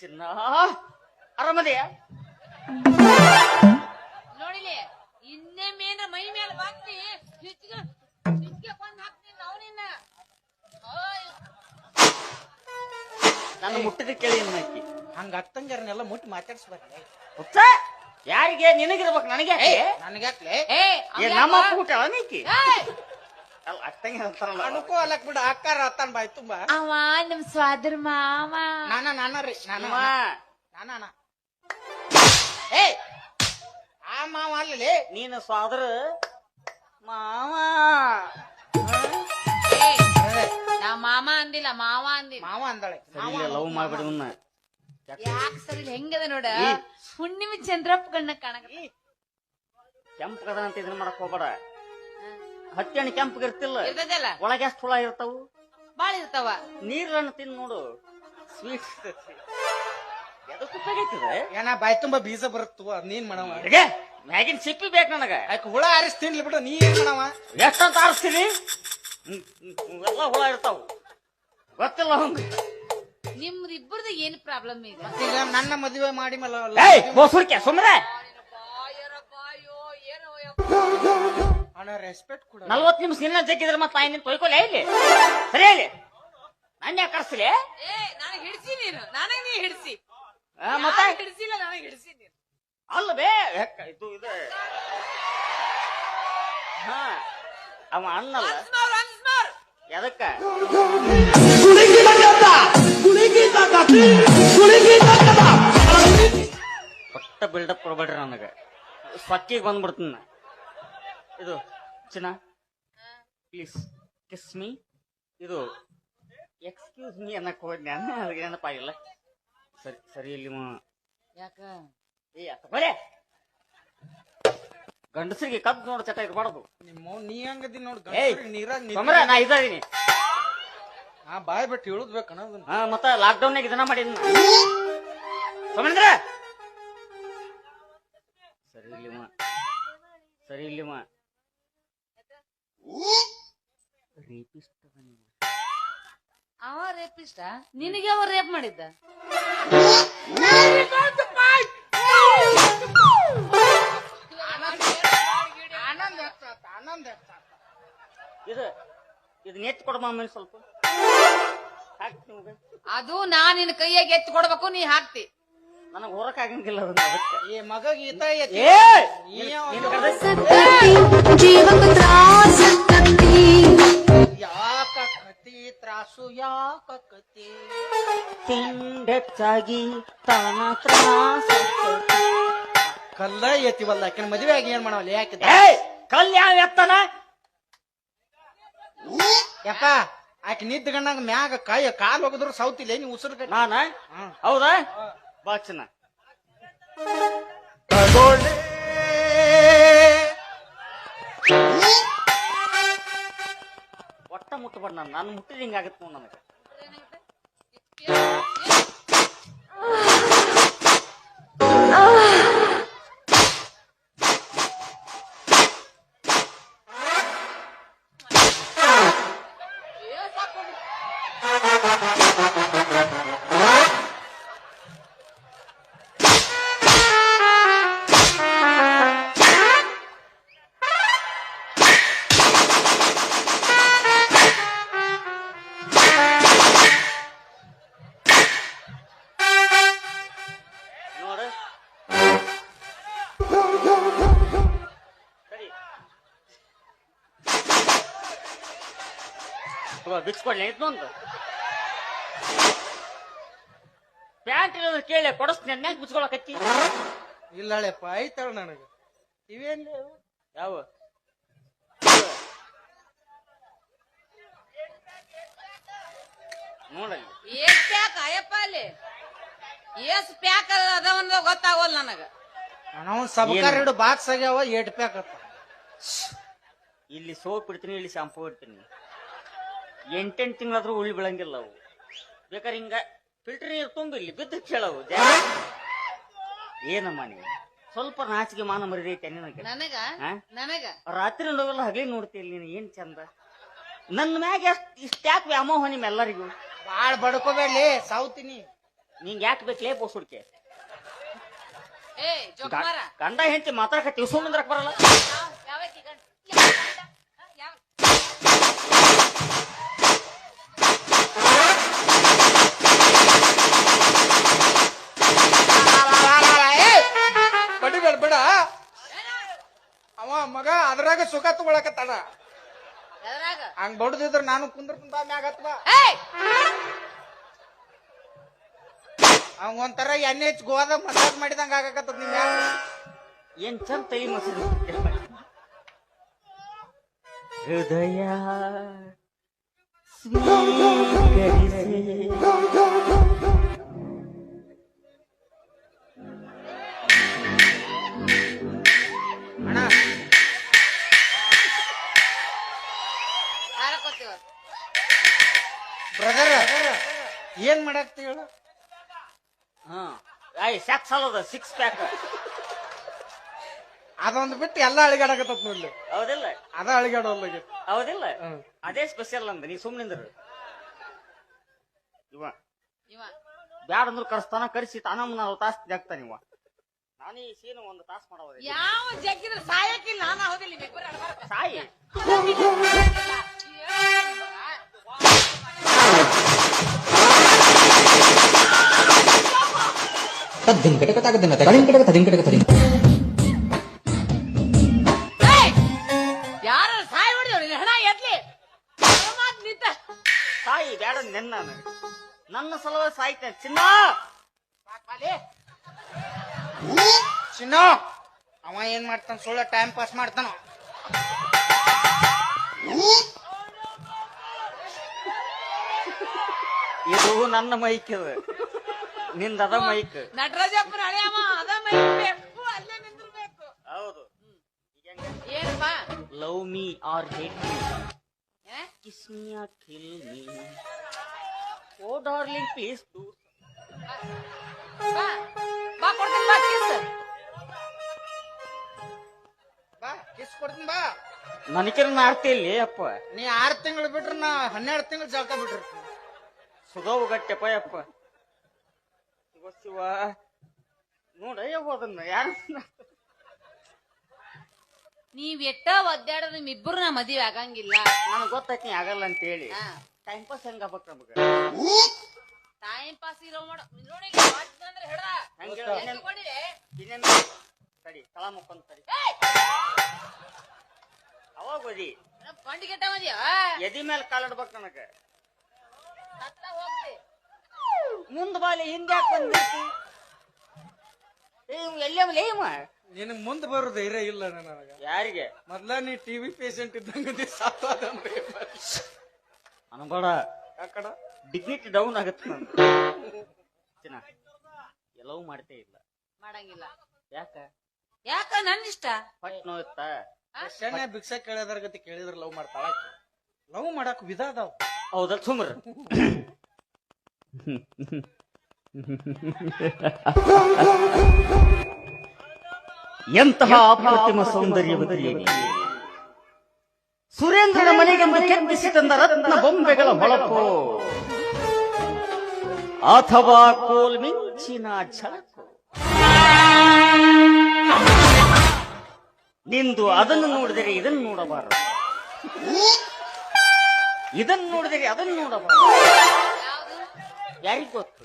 ಚಿನ್ನ ಆರಾಮದೆಯಾ ನೋಡಿಲಿ ಇನ್ನೇ ಮೇನ ಮೈ ಮೇಲೆ ಕೊಂದ್ ಹಾಕ್ತೀನಿ ನಾವು ನಿನ್ನ. ನನ್ನ ಮುಟ್ಟಿದ ಕೇಳಿ ಹಾಕಿ ಹಂಗ ಅತ್ತಂಗ್ಯಾರನ್ನೆಲ್ಲ ಮುಟ್ಟಿ ಮಾತಾಡ್ಸ್ಬಾರ್ದು ಹುಚ್ಚ. ಯಾರಿಗೆ? ನಿನಗಿರ್ಬೇಕು ನನಗೆ ನನಗೆ ಏ ನಮ್ಮ ಊಟ ಅನಿಕಿ ನೀಕಿ ಅಲ್ಲ ಅಟ್ಟಂಗೆ ಅಂತಾರಲ್ಲ ಅನುಕೋ ಅಲ್ಲಕ್ ಬಿಡ ಅಕ್ಕಾರ ಅತ್ತಾನ ಬಾಯ್ ತುಂಬಾ. ಅವ ನಮ್ ಸ್ವಾದರ್ ಮಾವ. ನಾನ ನಾನ ರೀ ನಾನ ನಾನ. ಏ ಆ ಮಾವ ಅಲ್ಲಲೇ ನೀನು ಸ್ವಾದ್ರ ಮಾವ. ಏ ನಾ ಮಾಮ ಅಂದಿಲ್ಲ ಮಾವ ಅಂದಿಲ್ಲ. ಮಾವ ಅಂದಳೆ. ಲವ್ ಮಾಡ್ಬಿಡಿ ಮುನ್ನ ಯಾಕ? ಸರಿ ಹೆಂಗದ ನೋಡ. ಹುಣ್ಣಿಮೆ ಚಂದ್ರಪ್ಪ ಕಣ್ಣ ಕಾಣಕ ಕೆಂಪು ಕದ ಅಂತ ಇದನ್ನ ಮಾಡಕ್ ಹೋಗ್ಬೇಡ. ಹತ್ತಿ ಹಣ್ಣು ಕೆಂಪಗೆ ಇರ್ತಿಲ್ಲ. ಇರ್ತದಲ್ಲ? ಒಳಗೆ ಎಷ್ಟು ಹುಳ ಇರ್ತಾವು? ಬಾಳ ಇರ್ತಾವ. ನೀರನ್ನು ತಿಂದು ನೋಡು. ಸ್ವೀಟ್. ಎದಕ್ಕೆ ಏನ ಬಾಯಿ ತುಂಬಾ ಬೀಜ ಬರುತ್ತವ ಅದ್ ನೀನ್ ಮಾಡವ ಅಡ್ಗೆ ಮ್ಯಾಗಿನ ಸಿಪ್ಪಿ ಬೇಕು ನನಗ. ಅದಕ್ಕೆ ಹುಳ ಆರಿಸಿ ತಿನ್ಲಿ ಬಿಡು ನೀ ಏನ್ ಮಾಡವ ಎಷ್ಟಂತ ಆರಿಸ್ತೀನಿ? ಎಲ್ಲ ಹುಳ ಇರ್ತಾವು. ಗೊತ್ತಿಲ್ಲ ಹಂಗ ನಿಮ್ದು ಇಬ್ಬರದು ಏನ್ ಪ್ರಾಬ್ಲಮ್ ಇದೆ ಈಗ ನನ್ನ ಮದುವೆ ಮಾಡಿ ಮಲ್ಲ ಏಯ್ ಬೋಸುರ್ಕೆ ಸುಮ್ಮನೆ. ಅಣ್ಣ ರೆಸ್ಪೆಕ್ಟ್ ಕೊಡ. ನಲ್ವತ್ತು ನಿಮಿಷ ನಿನ್ನ ಜಗ್ಗಿದ್ರೆ ಮತ್ತೆ ಆಯ್ ನಿನ್ ತೊಯ್ಕೊಲೆ ಇಲ್ಲಿ? ಸರಿ ಇಲ್ಲಿ ನನ್ನ ಯಾಕೆ ಕರ್ಸಲಿ? ಏ ನಾನು ಹಿಡ್ಸಿ ನೀನು. ನನಗ್ ನೀ ಹಿಡ್ಸಿ. ಮತ್ತೆ? ಯಾರ್ ಹಿಡ್ಸಿಲ್ಲ ನನಗ್ ಹಿಡ್ಸಿ ನೀನು. ಅಲ್ಲ ಬೇ ಹೆಕ್ಕ, ಇದು ಇದು. ಹಾ ಅವ ಅಣ್ಣಲ್ಲ. ಒನ್ಸ್ ಮೋರ್ ಒನ್ಸ್ ಮೋರ್ ಎದಕ್ಕ ಒಟ್ಟ ಬಿಲ್ಡಪ್ ಕೊಡ್ಬೇಡ್ರಿ ನನಗೆ. ಸ್ವಕ್ಕಿಗೆ ಬಂದ್ಬಿಡ್ತೀನಿ ನಾ. ಇದು ಚಿನ್ನ. ಪ್ಲೀಸ್ ಕಿಸ್ ಮೀ ಇದು ಎಕ್ಸ್ಕ್ಯೂಸ್ ಮೀ ಅನ್ನಕ್ಕೆ ಹೋದ್ ನಾನು ಅದಕ್ಕೆ ನೆನಪಾಗಿಲ್ಲ ಸರಿ ಸರಿ ಇಲ್ಲಿ ಯಾಕ? ಏ ಅತ್ತ ಬರೇ! ಗಂಡಸರಿಗೆ ಕಬ್ ನೋಡ ಚಟ ಇರಬಾರ್ದು ನಿಮ್ಮ ನೀ ಹಂಗದಿ ನೋಡ್ ಏಯ್, ನೀರಾಗ ತೊಂದ್ರೆ ನಾ ಇದ್ದೀನಿ ಆ ಬಾಯ್ ಬಿಟ್ಟು ಇಳುದ್ಬೇಕಣ ಅದನ್ನ? ಹಾ ಮತ್ತ ಲಾಕ್ಡೌನ್ ಇದನ್ನ ಮಾಡಿದ್ನ ಸಮಂದ್ರ ಸರಿ ಇಲ್ಲಿ ಸರಿ ಇಲ್ಲಿವ ರೇಪಿಸ್ಟ್ ಅವ ರೇಪಿಸ್ಟ ನಿನಗೆ ಅವ ರೇಪ್ ಮಾಡಿದ್ದ? ಇದು ಸ್ವಲ್ಪ. ಅದು ನಾ ನಿನ್ನ ಕೈಯಾಗ ಎತ್ತು ಕೊಡ್ಬೇಕು ನೀ ಹಾಕ್ತಿ. ನನಗ್ ಹೊರಕ್ ಆಗಂಗಿಲ್ಲ ಅದನ್ನ ಅದಕ್ಕೆ. ಈ ಮಗ ಈತ ನಿನ್ ಜೀವಕ ತ್ರಾಸು ಯಾಕ ಕತಿ ತಿಂಡೆಚ್ಚಾಗಿ ತಾನ ಕಲ್ಲ ಎತ್ತಿವಲ್ಲ ಆಕಿನ ಮದುವೆ ಆಗಿ ಏನ್ ಮಾಡವಲ್ಲ? ಯಾಕೆ? ಕಲ್ ಕಲ್ಯಾಣ ಎತ್ತನ? ಯಪ್ಪ ಆಕೆ ನಿದ್ಗಣ್ಣಾಗ ಮ್ಯಾಗ ಕಾಯ ಕಾಲ್ ಹೋಗಿದ್ರು ಸೌತಿಲ್ಲ ನೀ ಉಸಿರು ಕಟ್ಟಿ? ನಾನ? ಹೌದಾ? ಬಾಚನ ಚಿನ್ನ. ಮುಟ್ಟಬೇಡ ನಾನು ನಾನು ಮುಟ್ಟಿದ ಹಿಂಗಾಗತ್ತೆ ನೋಡಿ ನನಗೆ. ಬಿಚ್ಕೊಡ್ಲಿ ಇದೊಂದು ಪ್ಯಾಂಟ್ ಇರೋದ್ರ ಕೇಳಿ ಕೊಡಸ್ತೀನಿ ಅನ್ಯಾಕ ಬಿಚ್ಕೊಳಕತ್ತಿ? ಇಲ್ಲ ಹಳೆಪ್ಪ ಐತಳ ನನಗ. ಇವೇನ್ ಯಾವ? ನೋಡಲ್ಲಿ. ಏಸ್ ಪ್ಯಾಕ್ ಅಯ್ಯಪ್ಪ ಅಲ್ಲಿ? ಏಸ್ ಪ್ಯಾಕ್ ಅದವನ್ನ ಗೊತ್ತಾಗೋಲ್ಲ ನನಗ. ನಾವು ಸಬಕಾರ ಹಿಡು ಬಾಕ್ಸ್ ಆಗ್ಯಾವ ಎಟ್ ಪ್ಯಾಕ್ ಅತ್ತ ಇಲ್ಲಿ ಸೋಪ್ ಇಡ್ತೀನಿ ಇಲ್ಲಿ ಶಾಂಪೂ ಇಡ್ತೀನಿ. ಎಂಟೆಂಟು ತಿಂಗಳಾದ್ರೂ ಉಳಿ ಬೀಳಂಗಿಲ್ಲ ಅವು. ಬೇಕಾದ್ರೆ ಹಿಂಗ ಫಿಲ್ಟರ್ ನೀರು ತುಂಬಿಲ್ಲಿ ಬಿದ್ದು ಕೇಳವು ಏನಮ್ಮ ನೀವು ಸ್ವಲ್ಪ ನಾಚಿಕೆ ಮಾನ ಮರಿದೈತೆ ನಿನಗೆ? ನನಗ? ಹಾ? ನನಗ? ರಾತ್ರಿ ನೋವೆಲ್ಲ ಹಗಲಿ ನೋಡ್ತೀಯಲ್ಲ ನೀನು? ಏನ್ ಚಂದ? ನನ್ನ ಮ್ಯಾಗ ಎಷ್ಟ್ ಇಷ್ಟ ಯಾಕೆ ವ್ಯಾಮೋಹ ನಿಮ್ಮೆಲ್ಲರಿಗೂ? ಬಾಳ್ ಬಡ್ಕೋಬೇಡ್ಲಿ ಸೌತಿನಿ ನಿಂಗೆ ಯಾಕೆ ಬೇಕಲೇ ಬೋಸುಡ್ಕೆ ಏ ಜೋಕುಮಾರ. ಗಂಡ ಹೆಂಡತಿ ಮಾತಾಡಕತ್ತೀವಿ ಸುಮ್ಮಂದ್ರಕ್ ಬರಲ್ಲ. ಮಗ ಅದ್ರಾಗ ಸುಖ ತಗೊಳಕತ್ತಾನ. ಎದ್ರಾಗ? ಹಂಗ್ ಬಡದಿದ್ರ ನಾನು ಕುಂದ್ರ ಬಾ ಮ್ಯಾಗ ಹತ್ ಬಾ ಏಯ್! ಅವಂಗ ಒಂಥರ ಎಣ್ಣೆ ಹಚ್ಚಿ ಗೋವಾದ ಮಸಾಜ್ ಮಾಡಿದಂಗ ಆಗಾಕತ್ತದ ನಿಮ್ ಏನ್ ಚಂದ ತೈ ಮಸೂರಿ ಹೃದಯ ಸ್ವೀಕರಿಸಿ ಏನ್ ಮಾಡಾಕ್ತಿ ಹೇಳು ಹಾ ಐ ಸ್ಯಾಕ್ಸ್ ಅಲ್ಲದ ಸಿಕ್ಸ್ ಪ್ಯಾಕ್ ಅದೊಂದು ಬಿಟ್ಟು ಎಲ್ಲ ಅಳಿಗಾಡಕತ್ತ ನೋಡ್ಲಿ ಹೌದಿಲ್ಲ ಅದ ಅಳಿಗಾಡೋಲ್ಲ ಹೌದಿಲ್ಲ ಅದೇ ಸ್ಪೆಷಲ್ ಅಂದ ನೀ ಸುಮ್ಮನಿಂದ್ರ ಇವ ಇವ ಬ್ಯಾಡ ಅಂದ್ರೆ ಕರ್ಸ್ತಾನ ಕರ್ಸಿ ತಾನ ನಾವು ತಾಸ್ ಜಾಗ್ತಾನ ಇವ ನಾನು ಈ ಸೀನ್ ಒಂದು ತಾಸ್ ಮಾಡೋದು ಯಾವ ಜಗ್ಗಿದ್ರೆ ಸಾಯಕ್ಕಿಲ್ಲ ನಾನು ಹೌದಿಲ್ಲ. ಸಾಯಿ ತದ್ದಿನ ತದಿನ ತದಿನ! ಯಾರು ಸಾಯ್ ಹೊಡಿದವ್ರು? ಹಣ ಮಾತ್ ನಿಂತ ಸಾಯಿ ಬೇಡ ನೆನ್ನ. ನನ್ನ ಸಲುವಾಗಿ ಸಾಯ್ತೇನೆ. ಚಿನ್ನ! ಚಿನ್ನ! ಅವ ಏನ್ ಮಾಡ್ತಾನ ಸುಳ್ಳ ಟೈಮ್ ಪಾಸ್ ಮಾಡ್ತಾನ. ಇದು ನನ್ನ ಮೈಕ್ ಇದು ನಿಂದದ ಮೈಕ್ ನಟರಾಜಪ್ಪನ ಹಳೆಯಮ್ಮ ಅದ ಮೈಕ್ ಬೇಕು ಅಲ್ಲೇ ನಿಂದಿರ್ಬೇಕು. ಹೌದು. ಏನಪ್ಪ? Love me or hate me ಏ? Kiss me or kill me oh darling please to ಬಾ. ಬಾ ಕೊಡ್ತೀನಿ ಬಾ ಕಿಸ್ ಬಾ ಕಿಸ್ ಕೊಡ್ತೀನಿ ಬಾ. ನನಕಿರ ಆರ್ತಿ ಇಲ್ಲಿ ಅಪ್ಪ. ನೀ ಆರು ತಿಂಗಳು ಬಿಟ್ರ ನಾ ಹನ್ನೆರಡು ತಿಂಗಳು ಜಳಕ ಬಿಟ್ರಿ ಸುಧೋವು ಗಟ್ಟೆಪ್ಪ ಯಪ್ಪ ಶಿವ ಶಿವ ನೋಡ ಅದನ್ನ ಯಾರು ನೀವ್ ಎಟ್ಟ ಒದ್ದಾಡ ನಿಮ್ಮಿಬ್ಬರು ನಾ ಮದ್ವೆ ಆಗಂಗಿಲ್ಲ. ನನಗೆ ಗೊತ್ತೈತಿ ನೀ ಆಗಲ್ಲ ಅಂತ ಹೇಳಿ. ಟೈಮ್ ಪಾಸ್ ಹೆಂಗ ಆಗ್ಬೇಕು ನಮಗ? ಟೈಮ್ ಪಾಸ್ ಇರೋ ಮಾಡ. ನೋಡಿ ಅಂದ್ರೆ ಹಿಡ್ದ ಹೆಂಗ್ ಇನ್ನೇನ್- ತಡಿ ತಳ ಮುಕ್ಕೊಂಡ್ ತಡಿ. ಅವಾಗ ಓದಿ. ನಮ್ ಕೆಟ್ಟ ಮದ್ಯ? ಎದಿ ಮೇಲೆ ಕಾಲಿಡ್ಬೇಕು ನನಗ. ಮುಂದ್ ಬಾಲೆ ಹಿಂದೆ ಯಾಕೆ ಬಂದಿರ್ತಿ ಏ ಇವ್ ಎಲ್ಲೇ ಮುಂದ್ ಬರೋ ಧೈರ್ಯ ಇಲ್ಲ ನನಗ. ಯಾರಿಗೆ? ಮೊದ್ಲ ನೀ ಟಿವಿ ಪೇಷಂಟ್ ಇದ್ದಂಗ ಸಾತಾದಂದ್ರೆ ಅನ್ಬೇಡ ಯಾಕಡ ಡಿಗ್ನಿಟಿ ಡೌನ್ ಆಗತ್ತೆ ಚಿನ್ನ ಎಲ್ಲವೂ ಮಾಡ್ತೇ ಇಲ್ಲ. ಮಾಡಂಗಿಲ್ಲ. ಯಾಕ? ಯಾಕ ನನ್ ಇಷ್ಟ? ಪಟ್ ನೋಯ್ತಾ ಶಣ್ಯ ಭಿಕ್ಷಾ ಕೇಳಿದ್ರ ಗತಿ ಕೇಳಿದ್ರ ಲವ್ ಮಾಡ್ತಾಳ ಲವ್ ಮಾಡಕ್ ವಿಧ ಅದಾವ. ಹೌದಲ್ ಸುಮ್ರ. ಎಂತಹ ಅಪ್ರತಿಮ ಸೌಂದರ್ಯವತಿ ಸುರೇಂದ್ರನ ಮನೆಗೆಂದು ಕೆತ್ತಿಸಿ ತಂದ ರತ್ನ ಬೊಂಬೆಗಳ ಹೊಳಪು. ಅಥವಾ ಕೋಲ್ ಮಿಂಚಿನ ಝಳಕು ನಿಂದು ಅದನ್ನು ನೋಡಿದರೆ ಇದನ್ನು ನೋಡಬಾರದು. ಇದನ್ನು ನೋಡಿದರೆ ಅದನ್ನು ನೋಡಬಾರದು. ಯಾರಿಗ್ ಗೊತ್ತು?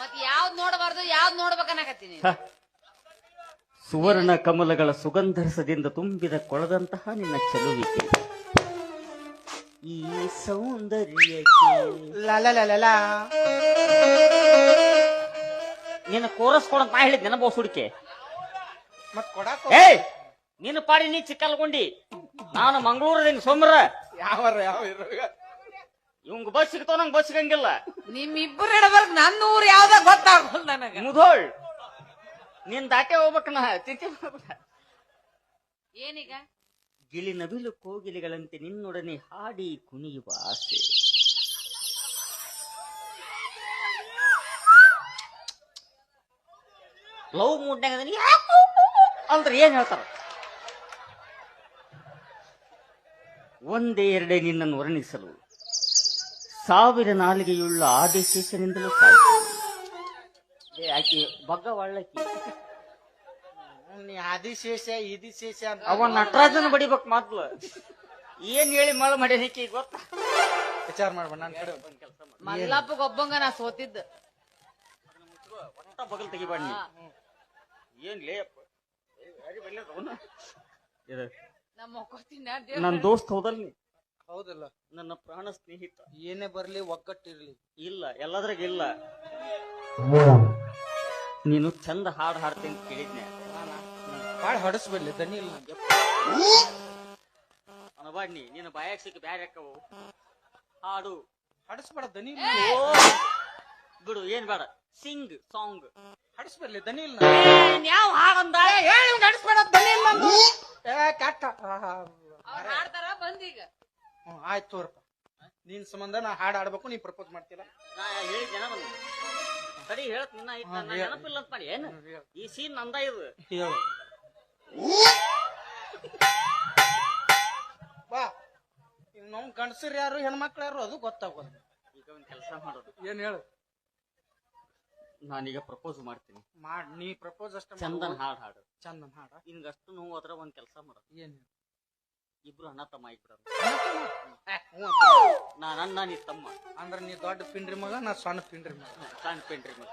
ಮತ್ ಯಾವ್ದ್ ನೋಡಬಾರ್ದು ಯಾವ್ದ್ ನೋಡ್ಬೇಕನ್ನಕತ್ತೀನಿ ಹ. ಸುವರ್ಣ ಕಮಲಗಳ ಸುಗಂಧರಸದಿಂದ ತುಂಬಿದ ಕೊಳದಂತಹ ನಿನ್ನ ಚಲುವಿಕೆ. ಈ ಸೌಂದರ್ಯಕ್ಕೆ ಲಲಲಲಲ. ನಿನ್ನ ಕೋರಸ್ ಕೊಡಂತ ನಾ ಹೇಳಿದ್ ನೆನಪೋ ಸುಡಿಕೆ ಮತ್ ಕೊಡಾಕ ಏ ನಿನ್ನ ಪಾಡಿ ನೀ ಚಿಕ್ಕಲ್ಗೊಂಡಿ. ನಾನು ಮಂಗಳೂರದಿಂದ ಸೋಮರ ಯಾವ ಯಾವ ಇವಂಗ ಬಸ್ ಸಿಗ್ತಾವ ನಂಗೆ ಬಸ್ ಸಿಗಂಗಿಲ್ಲ ನಿಮ್ಮಿಬ್ಬರು ಹೇಳಬಾರ್ದು ನನ್ನ ಊರು ಯಾವ್ದ ಗೊತ್ತಾಗಲ್ಲ ನನಗೆ. ಮುಧೋಳ್ ನೀನ್ ದಾಟೆ ಹೋಗ್ಬೇಕ ನಾ ತಿಥಿ ಏನೀಗ? ಗಿಳಿ ನವಿಲು ಕೋಗಿಲಿಗಳಂತೆ ನಿನ್ನೊಡನೆ ಹಾಡಿ ಕುಣಿಯುವ ಆಸೆ. ಲವ್ ಮೂಡ್ನಾಗ ಅಂದ್ರೆ ಏನ್ ಹೇಳ್ತಾರ? ಒಂದೇ ಎರಡೇ ನಿನ್ನನ್ನು ವರ್ಣಿಸಲು. ಸಾವಿರ ನಾಲಿಗೆಯುಳ್ಳ ಆದಿಶೇಷನಿಂದಲೂ ಸಾಯ್ತು ಏ ಆಕಿ ಬಗ್ಗ ಒಳ್ಳಕಿ ನೀ ಆದಿಶೇಷ ಇದಿಶೇಷ ಅಂತ ಅವ ನಟರಾಜನ ಬಡಿಬೇಕು ಮೊದ್ಲು. ಏನ್ ಹೇಳಿ ಮಳ ಮಾಡ್ಯಾನಿಕಿ ಗೊತ್ತಾ? ವಿಚಾರ ಮಾಡ್ಬೇಡ ನಾನು ಕಡೆ ಒಂದ್ ಕೆಲಸ ಮಾಡು ಮಲ್ಲಪ್ಪ ಒಬ್ಬಂಗ ನಾ ಸೋತಿದ್ದ. ಒಟ್ಟ ಬಗಲ್ ತೆಗಿಬೇಡ ನೀ. ಏನ್ ಲೇ ಅಪ್ಪ. ಏ, ಯಾರಿಗೆ ಬೈಲದ ಅವ್ನ? ಇದು ನಾ ಮೊಕ್ಕೋತೀನಿ ನನ್ ದೋಸ್ತ್ ಹೋದಲ್ ನೀ? ಹೌದಲ್ಲ? ನನ್ನ ಪ್ರಾಣ ಸ್ನೇಹಿತ. ಏನೇ ಬರ್ಲಿ ಒಗ್ಗಟ್ಟಿರ್ಲಿ. ಇಲ್ಲ ಎಲ್ಲದ್ರಾಗ ಇಲ್ಲ ನೀನು ಚಂದ ಹಾಡು ಹಾಡ್ತೀನಿ ಅಂತ ಕೇಳಿದ್ನೆ. ಬಾಳ ಹಾಡಿಸ್ಬಿಡ್ಲಿ ದನಿ ಇಲ್ಲ ಅನಬಾಡ್ನಿ ನೀನು ಬಾಯಕ್ ನಿನ್ನ ಬಾಯಾಗ ಸಿಕ್ಕ ಬ್ಯಾರೆ ಅಕ್ಕವು ಹಾಡು. ಹಡಸ್ಬೇಡ ದನಿ ಇಲ್ಲ ಓ! ಬಿಡು ಏನ್ ಬೇಡ. ಸಿಂಗ್ ಸಾಂಗ್. ಹಡಸ್ಬಿಡ್ಲಿ ದನಿ ಇಲ್ಲ ಯಾವ ಹಾಗಂದ ಹೇಳಿ ಹಡಸ್ಬೇಡ ದನಿ ಇಲ್ಲ ಕಟ್ಟ ಹಾಡ್ತಾರ ಬಂದೀಗ ಹ್ಮ್, ಆಯ್ತು ತೋರಪ್ಪ. ನಿನ್ ಸಂಬಂಧ ನಾ ಹಾಡ್ ಆಡ್ಬೇಕು ನೀ ಪ್ರಪೋಸ್ ಮಾಡ್ತೀರಾ ನಾ ಜನ ಬಂದ ಸರಿ ಹೇಳತ್ ನಿನ್ನ ಐತ್ ಹಾ, ನನ್ನ ನೆನಪಿಲ್ಲ ಅಂತ ಮಾಡಿ. ಏನ್? ಈ ಸೀನ್ ನಂದ ಇದು. ಹೇಳು. ಬಾ. ಈಗ ನಾವು ಗಂಡಸರು ಯಾರು ಹೆಣ್ಮಕ್ಳು ಯಾರು ಅದು ಗೊತ್ತಾಗೋದು ಈಗ ಒಂದ್ ಕೆಲಸ ಮಾಡೋದು. ಏನ್ ಹೇಳು? ನಾನೀಗ ಪ್ರಪೋಸ್ ಮಾಡ್ತೀನಿ. ಮಾಡ್ ನೀ ಪ್ರಪೋಸ್ ಅಷ್ಟ ಚಂದನ್ ಹಾಡ್ ಹಾಡು. ಚಂದನ್ ಹಾಡ? ಹಿಂಗಷ್ಟು ಅಷ್ಟು ನೋವು ಅದ್ರ ಒಂದ್ ಕೆಲಸ ಮಾಡೋದು ಏನ್ ಇಬ್ರು ಅಣ್ಣ ತಮ್ಮ ಅಂತ. ನಾ ನನ್ನ ನೀ ತಮ್ಮ. ಅಂದ್ರೆ ನೀ ದೊಡ್ಡ ಪಿಂಡ್ರಿ ಮಗ ನಾ ಸಣ್ಣ ಪಿಂಡ್ರಿ ಮಗ. ಸಣ್ಣ ಪಿಂಡ್ರಿ ಮಗ.